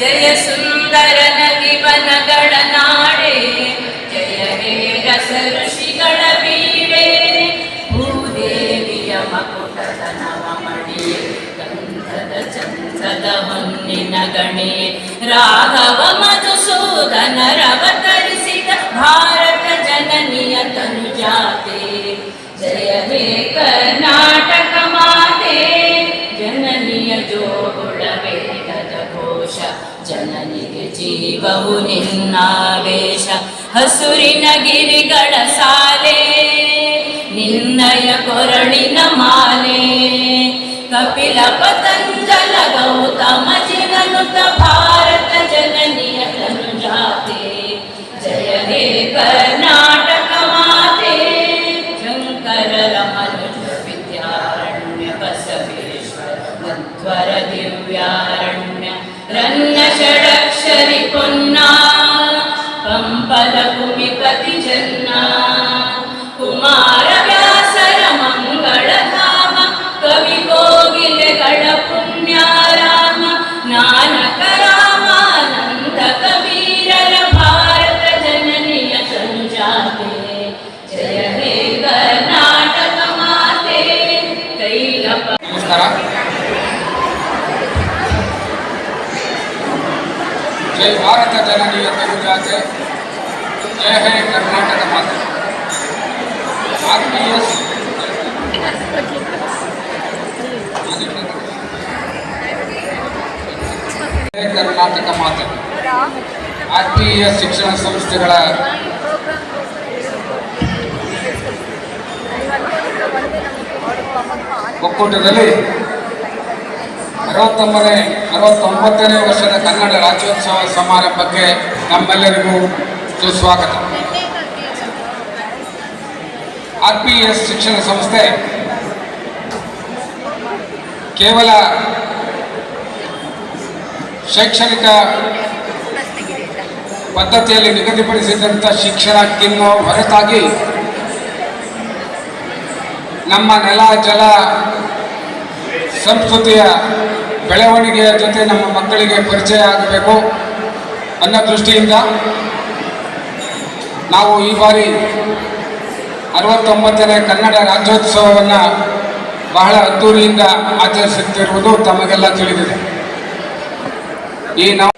ಜಯ ಸುಂದರ ನಗಿವನಗಳ ನಾಡೆ, ಜಯ ಹೇ ರಸ ಋಷಿಗಳ ಬೀಡೆ, ಭೂದೇವಿಯ ಮಕುಟದ ನವಮಣಿಯೇ ಗಂಧದ ಚಂದ್ರದ ಹೊನ್ನಿನ ಗಣೆ, ರಾಘವ ಮಧುಸೂದನರವತರಿಸಿದ ಭಾರತ ಜನನಿಯ ತನುಜಾತೆ, ಜಯ ಹೇ ಕರ್ನಾಟಕ ವೇದದ ಘೋಷ ಜನನಿಗೆ ಜೀವವು ನಿನ್ನಾವೇಶ. ಹಸುರಿನ ಗಿರಿಗಳ ಸಾಲೆ, ನಿನ್ನಯ ಕೊರಳಿನ ಮಾಲೆ. ಕಪಿಲ ಪತಂಜಲ ಗೌತಮ ಜಿನನುತ ಭಾರತ ಜನನಿಯ ತನುಜಾತೆ. ಜಯ ಹೇ ಕರ್ನಾಟಕ सत्वर दिव्यारण्य रन्न षडक्षरि पुन्ना पम्पलकुमिपति जन्ना कुमारव्यासर मङ्गलधाम कविकोगिल गडपुण्याराम नानक रामानन्द कबीरर भारत जननीय सञ्जाते जय हे कर्णाटक माते कैलप ಜೈ ಭಾರತ ಜನನೀಯ ತನುಜಾತೆ ಜಯ ಹೇ ಕರ್ನಾಟಕ ಮಾತೆ ಆರ್ ಪಿ ಎಸ್ ಕರ್ನಾಟಕ ಮಾತೆ ಆರ್ ಪಿ ಎಸ್ ಶಿಕ್ಷಣ ಸಂಸ್ಥೆಗಳ ಒಕ್ಕೂಟದಲ್ಲಿ ಅರವತ್ತೊಂಬನೇ ಅರವತ್ತೊಂಬತ್ತನೇ ವರ್ಷದ ಕನ್ನಡ ರಾಜ್ಯೋತ್ಸವ ಸಮಾರಂಭಕ್ಕೆ ನಮ್ಮೆಲ್ಲರಿಗೂ ಸುಸ್ವಾಗತ. ಆರ್ ಪಿ ಎಸ್ ಶಿಕ್ಷಣ ಸಂಸ್ಥೆ ಕೇವಲ ಶೈಕ್ಷಣಿಕ ಪದ್ಧತಿಯಲ್ಲಿ ನಿಗದಿಪಡಿಸಿದಂಥ ಶಿಕ್ಷಣಕ್ಕಿನ್ನೂ ಹೊರತಾಗಿ ನಮ್ಮ ನೆಲ, ಜಲ, ಸಂಸ್ಕೃತಿಯ ಬೆಳವಣಿಗೆಯ ಜೊತೆ ನಮ್ಮ ಮಕ್ಕಳಿಗೆ ಪರಿಚಯ ಆಗಬೇಕು ಅನ್ನೋ ದೃಷ್ಟಿಯಿಂದ ನಾವು ಈ ಬಾರಿ ಅರವತ್ತೊಂಬತ್ತನೇ ಕನ್ನಡ ರಾಜ್ಯೋತ್ಸವವನ್ನು ಬಹಳ ಅದ್ದೂರಿಯಿಂದ ಆಚರಿಸುತ್ತಿರುವುದು ತಮಗೆಲ್ಲ ತಿಳಿದಿದೆ. ಈ ನಾವು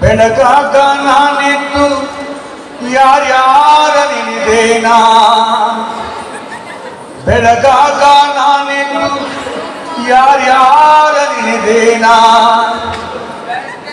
ಬೆಳಗಾಗ ನಾನೆದ್ದು ಯಾರ್ಯಾರ ನೆನೆದೇನಾ? ಬೆಳಗಾಗ ನಾನೆದ್ದು ಯಾರ್ಯಾರ ನೆನೆದೇನಾ?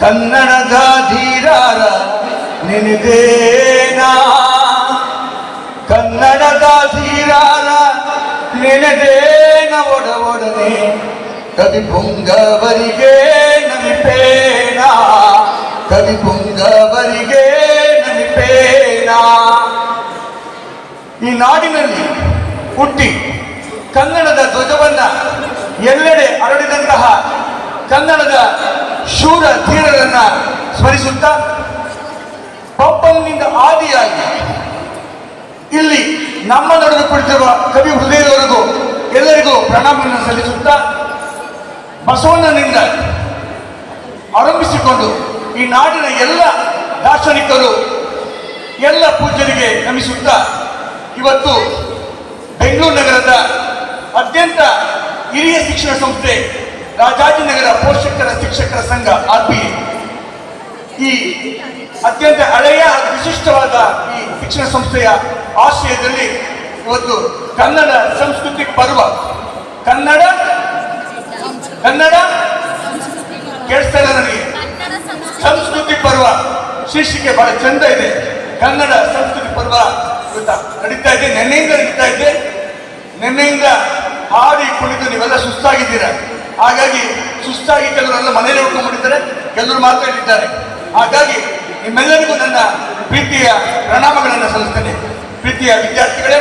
ಕನ್ನಡದ ಧೀರಾರ ನೆನೆದೇನಾ? ಕನ್ನಡದ ಧೀರಾರ ನಿನದೇನ? ಒಡ ಒಡನೆ ಕವಿ ಪುಂಗವರಿಗೆ ನಮಿಪೇನ ಕವಿ ಪುಂಗವರಿಗೆ ನಮಿಪೇನ ಈ ನಾಡಿನಲ್ಲಿ ಹುಟ್ಟಿ ಕನ್ನಡದ ಧ್ವಜವನ್ನ ಎಲ್ಲೆಡೆ ಹರಡಿದಂತಹ ಕನ್ನಡದ ಶೂರ ಧೀರರನ್ನ ಸ್ಮರಿಸುತ್ತಾ ಇಲ್ಲಿ ನಮ್ಮ ನಡುವೆ ಕುಳಿತಿರುವ ಕವಿ ಹೃದಯದವರೆಗೂ ಎಲ್ಲರಿಗೂ ಪ್ರಣಾಮವನ್ನು ಸಲ್ಲಿಸುತ್ತಾ ಬಸವಣ್ಣನಿಂದ ಆರಂಭಿಸಿಕೊಂಡು ಈ ನಾಡಿನ ಎಲ್ಲ ದಾರ್ಶನಿಕರು, ಎಲ್ಲ ಪೂಜ್ಯರಿಗೆ ನಮಿಸುತ್ತಾ ಇವತ್ತು ಬೆಂಗಳೂರು ನಗರದ ಅತ್ಯಂತ ಹಿರಿಯ ಶಿಕ್ಷಣ ಸಂಸ್ಥೆ ರಾಜಾಜಿನಗರ ಪೋಷಕರ ಶಿಕ್ಷಕರ ಸಂಘ, ಆರ್ ಪಿ. ಈ ಅತ್ಯಂತ ಹಳೆಯ ವಿಶಿಷ್ಟವಾದ ಈ ಶಿಕ್ಷಣ ಸಂಸ್ಥೆಯ ಆಶ್ರಯದಲ್ಲಿ ಒಂದು ಕನ್ನಡ ಸಂಸ್ಕೃತಿ ಪರ್ವ. ಕನ್ನಡ? ಕನ್ನಡ? ಕೇಳಿಸ್ತಾ ನನಗೆ. ಸಂಸ್ಕೃತಿ ಪರ್ವ. ಶೀರ್ಷಿಕೆ ಬಹಳ ಚಂದ ಇದೆ. ಕನ್ನಡ ಸಂಸ್ಕೃತಿ ಪರ್ವ ಇವತ್ತ ನಡೀತಾ ಇದೆ, ನೆನ್ನೆಯಿಂದ ನಡೀತಾ ಇದೆ. ನೆನ್ನೆಯಿಂದ ಹಾಡಿ ಕುಳಿತು ನೀವೆಲ್ಲ ಸುಸ್ತಾಗಿದ್ದೀರಾ? ಹಾಗಾಗಿ ಸುಸ್ತಾಗಿ ಕೆಲವರೆಲ್ಲ ಮನೇಲಿ ಉಳ್ಕೊಂಡ್ಬಿಟ್ಟಿದ್ದಾರೆ. ಕೆಲವರು ಮಾತ್ರ ಇಲ್ಲಿದ್ದಾರೆ. ಹಾಗಾಗಿ ನಿಮ್ಮೆಲ್ಲರಿಗೂ ನನ್ನ ಪ್ರೀತಿಯ ಪ್ರಣಾಮಗಳನ್ನು ಸಲ್ಲಿಸ್ತೇನೆ. ಪ್ರೀತಿಯ ವಿದ್ಯಾರ್ಥಿಗಳೇ,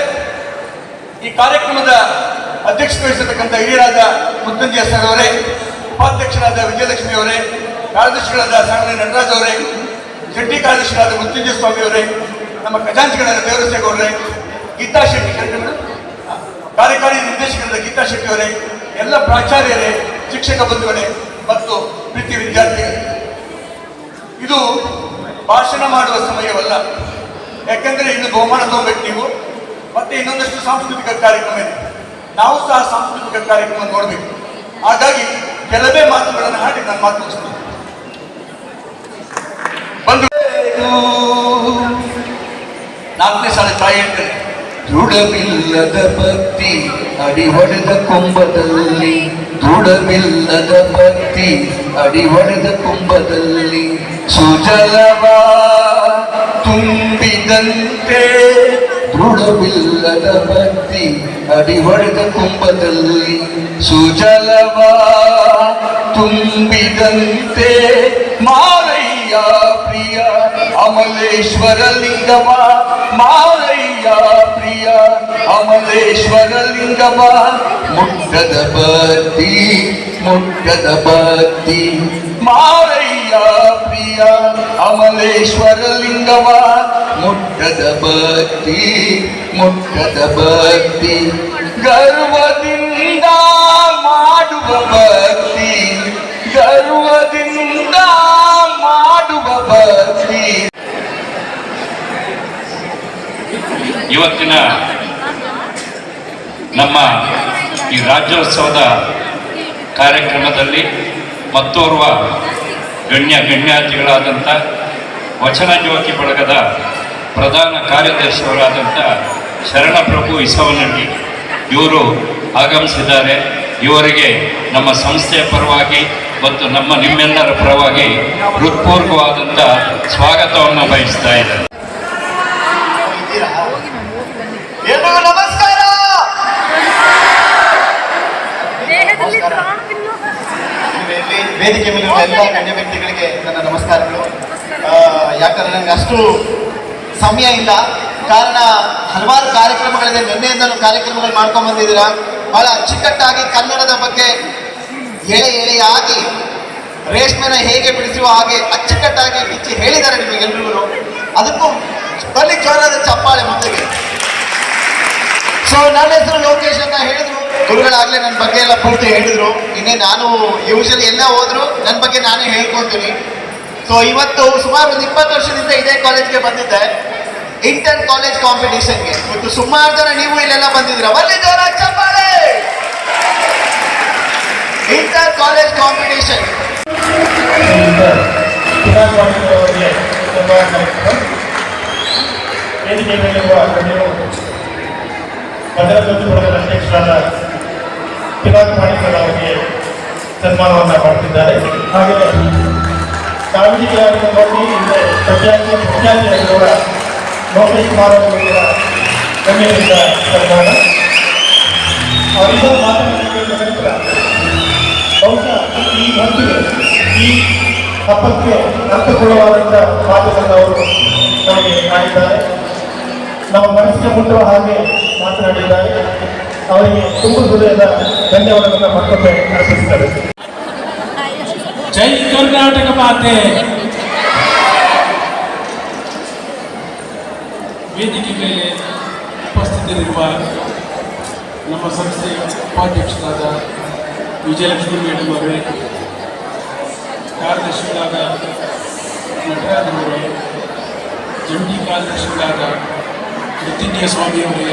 ಈ ಕಾರ್ಯಕ್ರಮದ ಅಧ್ಯಕ್ಷತೆ ವಹಿಸತಕ್ಕಂಥ ಹಿರಿಯರಾದ ಮುತ್ತಂಜಯ ಸರ್ ಅವರೇ, ಉಪಾಧ್ಯಕ್ಷರಾದ ವಿಜಯಲಕ್ಷ್ಮಿ ಅವರೇ, ಕಾರ್ಯದರ್ಶಿಗಳಾದ ಸಾಗರ ನಟರಾಜ್ ಅವರೇ, ಜಂಟಿ ಕಾರ್ಯದರ್ಶಿಗಳಾದ ಮುತ್ತಂಜಿ ಸ್ವಾಮಿ ಅವರೇ, ನಮ್ಮ ಖಜಾಂಚಿಗಳಾದ ದೇವರಸೇಗ ಅವರೇ, ಗೀತಾ ಶೆಟ್ಟಿ ಕಾರ್ಯಕಾರಿ ನಿರ್ದೇಶಕರಾದ ಗೀತಾ ಶೆಟ್ಟಿ ಅವರೇ, ಎಲ್ಲ ಪ್ರಾಚಾರ್ಯರೇ, ಶಿಕ್ಷಕ ಬಂಧುಗಳೇ ಮತ್ತು ಪ್ರೀತಿ ವಿದ್ಯಾರ್ಥಿಗಳೇ. ಭಾಷಣ ಮಾಡುವ ಸಮಯವಲ್ಲ. ಯಾಕೆಂದ್ರೆ ಇನ್ನು ಬಹುಮಾನ ತಗೋಬೇಕು ನೀವು, ಮತ್ತೆ ಇನ್ನೊಂದಷ್ಟು ಸಾಂಸ್ಕೃತಿಕ ಕಾರ್ಯಕ್ರಮ ಇದೆ. ನಾವು ಸಹ ಸಾಂಸ್ಕೃತಿಕ ಕಾರ್ಯಕ್ರಮ ನೋಡಬೇಕು. ಹಾಗಾಗಿ ಕೆಲವೇ ಮಾತುಗಳನ್ನು ಹಾಡಿ ನಾನು ಮಾತು ಬಂದು ನಾಲ್ಕನೇ ಸಾಲ ತಾಯಿ ಹೇಳ್ತಾರೆ ದೃಢವಿಲ್ಲದ ಭಕ್ತಿ ಅಡಿ ಹೊಡೆದ ಕುಂಭದಲ್ಲಿ ದೃಢವಿಲ್ಲದ ಭಕ್ತಿ ಅಡಿ ಹೊಡೆದ ಕೊಂಬದಲ್ಲಿ ಸುಜಲವ ತುಂಬಿದಂತೆ ದೃಢವಿಲ್ಲದ ಭಕ್ತಿ ಅಡಿ ಹೊಡೆದ ಕೊಂಬದಲ್ಲಿ ಸುಜಲವ ತುಂಬಿದಂತೆ ಮಾರಯ್ಯ ಪ್ರಿಯ ಅಮಲೇಶ್ವರ ಲಿಂಗವ ಮಾರಯ್ಯ ಪ್ರಿಯ. ಅಮಲೇಶ್ವರ ಲಿಂಗವ ಮುಟ್ಟದ ಭಕ್ತಿ ಮುಟ್ಟದ ಭಕ್ತಿ ಮಾರಯ್ಯ ಪ್ರಿಯ. ಅಮಲೇಶ್ವರ ಲಿಂಗವ ಮುಟ್ಟದ ಭಕ್ತಿ ಮುಟ್ಟದ ಭಕ್ತಿ ಗರ್ವದಿಂದ ಮಾಡುವ ಭಕ್ತಿ ಗರ್ವದಿಂದ ಮಾಡುವ ಭಕ್ತಿ ಇವತ್ತಿನ ನಮ್ಮ ಈ ರಾಜ್ಯೋತ್ಸವದ ಕಾರ್ಯಕ್ರಮದಲ್ಲಿ ಮತ್ತೋರ್ವ ಗಣ್ಯ ಗಣ್ಯಾತಿಗಳಾದಂಥ ವಚನ ಜ್ಯೋತಿ ಬಳಗದ ಪ್ರಧಾನ ಕಾರ್ಯದರ್ಶಿಯವರಾದಂಥ ಶರಣಪ್ರಭು ಇಸವನಹಳ್ಳಿ ಇವರು ಆಗಮಿಸಿದ್ದಾರೆ. ಇವರಿಗೆ ನಮ್ಮ ಸಂಸ್ಥೆಯ ಪರವಾಗಿ ಮತ್ತು ನಮ್ಮ ನಿಮ್ಮೆಲ್ಲರ ಪರವಾಗಿ ಹೃತ್ಪೂರ್ವಕವಾದಂಥ ಸ್ವಾಗತವನ್ನು ಬಯಸ್ತಾ ಇದ್ದಾರೆ ವೇದಿಕೆ ಮೇಲಿರುವ ಎಲ್ಲ ಗಣ್ಯ ವ್ಯಕ್ತಿಗಳಿಗೆ ನನ್ನ ನಮಸ್ಕಾರಗಳು. ಯಾಕಂದ್ರೆ ನನಗೆ ಅಷ್ಟು ಸಮಯ ಇಲ್ಲ. ಕಾರಣ ಹಲವಾರು ಕಾರ್ಯಕ್ರಮಗಳಿದೆ. ನಿನ್ನೆಯಿಂದಲೂ ಕಾರ್ಯಕ್ರಮಗಳು ಮಾಡ್ಕೊಂಡು ಬಂದಿದ್ದೀರಾ? ಬಹಳ ಅಚ್ಚುಕಟ್ಟಾಗಿ ಕನ್ನಡದ ಬಗ್ಗೆ ಎಳೆ ಎಳೆಯಾಗಿ ರೇಷ್ಮೆನ ಹೇಗೆ ಬಿಡಿಸುವ ಹಾಗೆ ಅಚ್ಚುಕಟ್ಟಾಗಿ ಬಿಚ್ಚಿ ಹೇಳಿದ್ದಾರೆ ನಿಮಗೆಲ್ಲರಿಗೂ ಅದಕ್ಕೂ ಬಲಿ ಚಪ್ಪಾಳೆ ಮುಂದೆ ಸೊ ನನ್ನ ಹೆಸರು ಲೋಕೇಶ್ ಅಂತ ಹೇಳಿದ್ರು. ಗುರುಗಳಾಗ್ಲೇ ನನ್ನ ಬಗ್ಗೆ ಎಲ್ಲ ಪೂರ್ತಿ ಹೇಳಿದ್ರು. ಇನ್ನೇ ನಾನು ಯೂಶಲಿ ಎಲ್ಲ ಹೋದ್ರು ನನ್ನ ಬಗ್ಗೆ ನಾನೇ ಹೇಳ್ಕೊಂತೀನಿ. ಸೊ ಇವತ್ತು ಸುಮಾರು ಒಂದು ಇಪ್ಪತ್ತು ವರ್ಷದಿಂದ ಇದೇ ಕಾಲೇಜ್ಗೆ ಬಂದಿದ್ದೆ. ಇಂಟರ್ ಕಾಲೇಜ್ ಕಾಂಪಿಟೇಷನ್ಗೆ ಮತ್ತು ಸುಮಾರು ಜನ ನೀವು ಇಲ್ಲೆಲ್ಲ ಬಂದಿದ್ದೀರ? ಚಪ್ಪಾಳೆ! ಇಂಟರ್ ಕಾಲೇಜ್ ಕಾಂಪಿಟೇಷನ್ ವೇದಿಕೆ ಅಧ್ಯಕ್ಷರಾದ ಪಿನಾಕ್ ಮಾಣಿಕರ್ ಅವರಿಗೆ ಸನ್ಮಾನವನ್ನು ಮಾಡ್ತಿದ್ದಾರೆ. ಹಾಗೆ ಸಾಮಾಜಿಕ ನೋಡಿ ಹಿಂದೆ ಪ್ರಖ್ಯಾತಿ ಪ್ರಖ್ಯಾತಿಯಾಗಿರುವ ಲೋಕೇಶ್ ಕುಮಾರ್ ಅವರಿಗೆ ಗಣ್ಯರಿಂದ ಸನ್ಮಾನ ಅವರಿಂದ ಮಾತನಾಡಿದ ನಂತರ ಬಹುಶಃ ಈ ಹೊತ್ತಿಗೆ ಈ ಹಬ್ಬಕ್ಕೆ ಅರ್ಥಪೂರ್ಣವಾದಂಥ ಮಾತುಗಳನ್ನು ಅವರು ನಮಗೆ ಮಾಡಿದ್ದಾರೆ ನಮ್ಮ ಮನಸ್ಸಿಗೆ ಮುಟ್ಟುವ ಹಾಗೆ ಮಾತನಾಡಿದ್ದಾರೆ. ಅವರಿಗೆ ತುಂಬ ಹೃದಯದ ಧನ್ಯವಾದಗಳನ್ನು ಮತ್ತೊಮ್ಮೆ ಅರ್ಪಿಸುತ್ತಾರೆ ಜೈ ಕರ್ನಾಟಕ ಮಾತೆ. ವೇದಿಕೆ ಮೇಲೆ ಉಪಸ್ಥಿತರಿರುವ ನಮ್ಮ ಸಂಸ್ಥೆಯ ಉಪಾಧ್ಯಕ್ಷರಾದ ವಿಜಯಲಕ್ಷ್ಮಿ ಮೇಡಮ್ ಅವರೇ, ಕಾರ್ಯದರ್ಶಿಗಳಾದ ನಟರಾಜನವರೇ ಜಂಟಿ ಕಾರ್ಯದರ್ಶಿಗಳಾದ ಮೃತ್ಯುಂಜಯ ಸ್ವಾಮಿಯವರೇ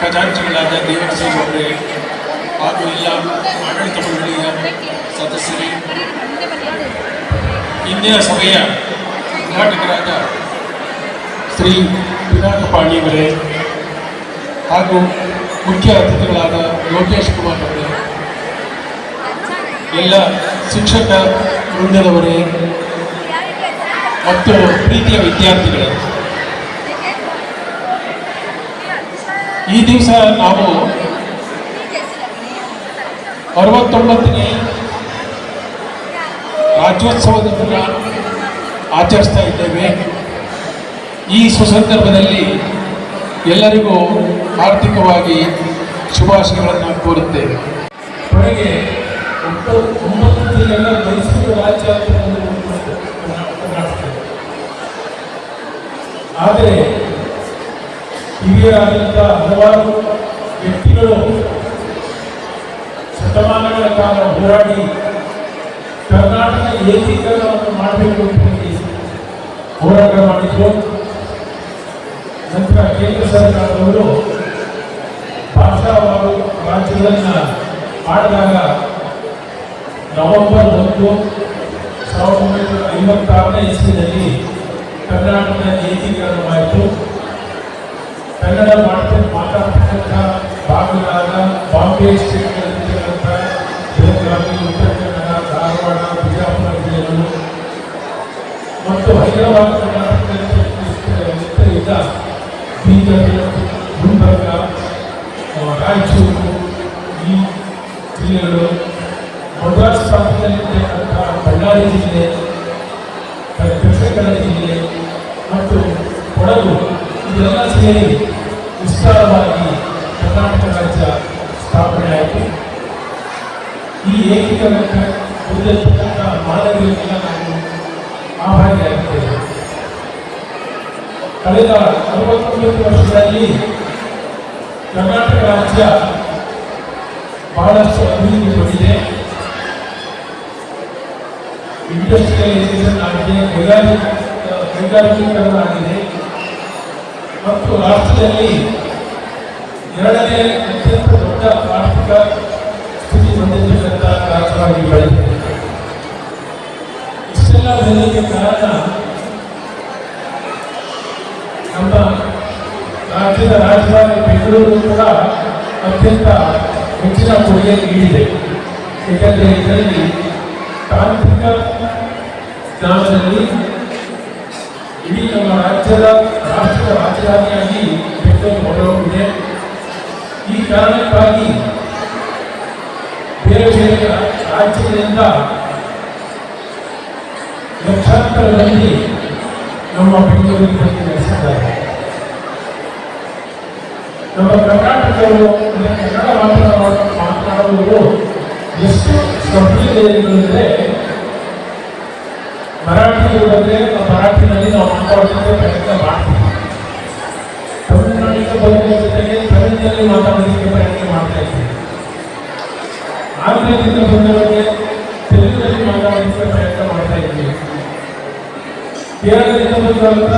ಖಜಾಂಚಿಗಳಾದ ದೇವರ ಸಿಂಗ್ ಅವರೇ ಹಾಗೂ ಎಲ್ಲ ಆಡಳಿತ ಮಂಡಳಿಯ ಸದಸ್ಯರೇ ಇಂದಿನ ಸಭೆಯ ಉದ್ಘಾಟಕರಾದ ಶ್ರೀ ವಿನಾಯಕ ಪಾಣಿಯವರೇ ಹಾಗೂ ಮುಖ್ಯ ಅತಿಥಿಗಳಾದ ಯೋಗೇಶ್ ಕುಮಾರ್ ಅವರೇ, ಎಲ್ಲ ಶಿಕ್ಷಕ ವೃಂದದವರೇ, ಮತ್ತು ಪ್ರೀತಿಯ ವಿದ್ಯಾರ್ಥಿಗಳೇ. ಈ ದಿವಸ ನಾವು ಅರವತ್ತೊಂಬತ್ತನೇ ರಾಜ್ಯೋತ್ಸವವನ್ನು ಆಚರಿಸ್ತಾ ಇದ್ದೇವೆ. ಈ ಸುಸಂದರ್ಭದಲ್ಲಿ ಎಲ್ಲರಿಗೂ ಆರ್ಥಿಕವಾಗಿ ಶುಭಾಶಯಗಳನ್ನು ಕೋರುತ್ತೇವೆ. ಕೊನೆಗೆ ಒಂಬತ್ತು ಮೈಸೂರು ರಾಜ್ಯ ಆದರೆ ಹಿರಿಯರಾದಂಥ ಹಲವಾರು ವ್ಯಕ್ತಿಗಳು ಶತಮಾನಗಳ ಕಾಲ ಹೋರಾಡಿ ಕರ್ನಾಟಕ ಏಕೀಕರಣವನ್ನು ಮಾಡಬೇಕು ಅಂತ ಹೋರಾಟ ಮಾಡಿದ್ರು. ನಂತರ ಕೇಂದ್ರ ಸರ್ಕಾರದವರು ಭಾಷಾವಾರು ರಾಜ್ಯಗಳನ್ನು ಮಾಡಿದಾಗ ನವೆಂಬರ್ ಒಂದು ಸಾವಿರದ ಒಂಬೈನೂರ ಐವತ್ತಾರನೇ ಇಸ್ವಿನಲ್ಲಿ ಕರ್ನಾಟಕ ಏಕೀಕರಣವಾಯಿತು. ಕನ್ನಡ ಮಾತು ಮಾತಾಡ್ತಕ್ಕಂಥ ಭಾಗಗಳಾದ ಬಾಂಬೆ ಸ್ಟೇಟ್ಗಳಲ್ಲಿರ್ತಕ್ಕಂಥ ಬೆಳಗಾವಿ ಉತ್ತರ ಕನ್ನಡ ಧಾರವಾಡ ಬಿಜಾಪುರ ಜಿಲ್ಲೆಗಳು ಮತ್ತು ಹೈದರಾಬಾದ್ ಕರ್ನಾಟಕದಲ್ಲಿದ್ದ ಇದೆಲ್ಲ ಸೇರಿ ವಿಸ್ತಾರವಾಗಿ ಕರ್ನಾಟಕ ರಾಜ್ಯ ಸ್ಥಾಪನೆ ಈ ಏಕೀಕರಣಕ್ಕೆ ಉದ್ದೇಶಿಸಿದಂಥ ಮಾನವರಿಗೆಲ್ಲ ನಾವು ಆಭಾರಿಯಾಗಿದ್ದೇವೆ ಕಳೆದ ಅರವತ್ತೊಂಬತ್ತು ವರ್ಷಗಳಲ್ಲಿ ಕರ್ನಾಟಕ ರಾಜ್ಯ ಬಹಳಷ್ಟು ಅಭಿವೃದ್ಧಿ ಹೊಂದಿದೆ. ಇಂಡಸ್ಟ್ರಿಯಲೈಸೇಷನ್ ಆಗಿದೆ ಕೈಗಾರಿಕ ಕೈಗಾರಿಕೀಕರಣ ಆಗಿದೆ. ಮತ್ತು ರಾಷ್ಟ್ರದಲ್ಲಿ ಎರಡನೇ ಅತ್ಯಂತ ದೊಡ್ಡ ಆರ್ಥಿಕ ಸ್ಥಿತಿ ಹೊಂದಿರತಕ್ಕಂಥ ರಾಜ್ಯವಾಗಿ ಬೆಳೆದಿದೆ. ಇಷ್ಟೆಲ್ಲ ಕಾರಣ ನಮ್ಮ ರಾಜ್ಯದ ರಾಜಧಾನಿ ಬೆಂಗಳೂರು ಕೂಡ ಅತ್ಯಂತ ಹೆಚ್ಚಿನ ಕೊಡುಗೆ ನೀಡಿದೆ. ಏಕೆಂದರೆ ಇದರಲ್ಲಿ ತಾಂತ್ರಿಕ ಜ್ಞಾನದಲ್ಲಿ ಇಡೀ ನಮ್ಮ ರಾಜ್ಯದ ರಾಷ್ಟ್ರದ ರಾಜಧಾನಿಯಾಗಿ ಬೆಂಗಳೂರು ಹೊರಹೊಮ್ಮಿದೆ ಈ ಕಾರಣಕ್ಕಾಗಿ ಬೇರೆ ಬೇರೆ ರಾಜ್ಯಗಳಿಂದ ಲಕ್ಷಾಂತರ ನಮ್ಮ ಬೆಂಗಳೂರಿಗೆ ಬಂದು ನಡೆಸಿದ್ದಾರೆ ನಮ್ಮ ಕರ್ನಾಟಕವು ಕನ್ನಡ ಮಾತನಾಡುವ ಮಾತನಾಡುವುದು ಎಷ್ಟು ಅಂದರೆ ಮರಾಠಿ ಬಂದರೆ ಆ ಪ್ರಯತ್ನ ಮಾಡ್ತೀವಿ ತಮಿಳುನಾಡಿಗೆ ಬಂದ ಜೊತೆಗೆ ಪ್ರಯತ್ನ ಮಾಡ್ತಾ ಇದ್ದೀವಿ ಆಂಧ್ರದಿಂದ ಬಂದವರಿಗೆ ತೆಲುಗಿನಲ್ಲಿ ಮಾತಾಡೋದಕ್ಕೆ ಪ್ರಯತ್ನ ಮಾಡ್ತಾ ಇದ್ದೀವಿ ಕೇರಳದಿಂದ ಬಂದವರ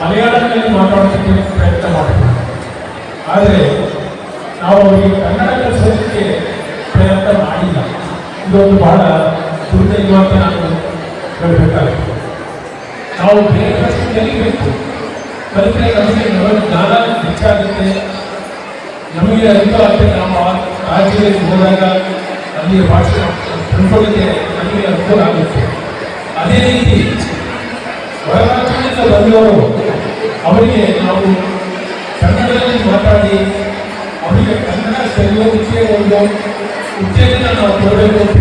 ಮಲಯಾಳದಲ್ಲಿ ಮಾತಾಡೋದಕ್ಕೆ ಪ್ರಯತ್ನ ಮಾಡ್ತೀವಿ ಆದರೆ ನಾವು ಈ ಕನ್ನಡ ಕಲಿಸೋದಕ್ಕೆ ಪ್ರಯತ್ನ ಮಾಡಿಲ್ಲ. ಇದೊಂದು ಬಹಳ ದುರ್ದೈವ ಅಂತ ನಾನು ಹೇಳಬೇಕಾಗುತ್ತೆ. ನಾವು ಭಾಷೆ ಕಲಿಬೇಕು ಕಲಿತರೆ ನಮಗೆ ಜ್ಞಾನ ಹೆಚ್ಚಾಗುತ್ತೆ ನಮಗೆ ಅರಿವು ಆಗ್ತದೆ ನಾವು ಆ ರಾಜ್ಯದಲ್ಲಿ ಹೋದಾಗ ಅಲ್ಲಿಯ ಭಾಷೆ ತಿಳ್ಕೊಳ್ಳಿಕ್ಕೆ ನಮಗೆ ಅನುಕೂಲ ಆಗುತ್ತೆ ಅದೇ ರೀತಿ ಹೊರ ರಾಜ್ಯದಿಂದ ಬಂದವರು ಅವರಿಗೆ ನಾವು ಕನ್ನಡದಲ್ಲಿ ಮಾತಾಡಿ ಅವರಿಗೆ ಕನ್ನಡ ಕಲಿಯೋದಕ್ಕೆ ಒಂದು ಉತ್ತೇಜನ ನಾವು ಕೊಡಬೇಕು ಅಂತ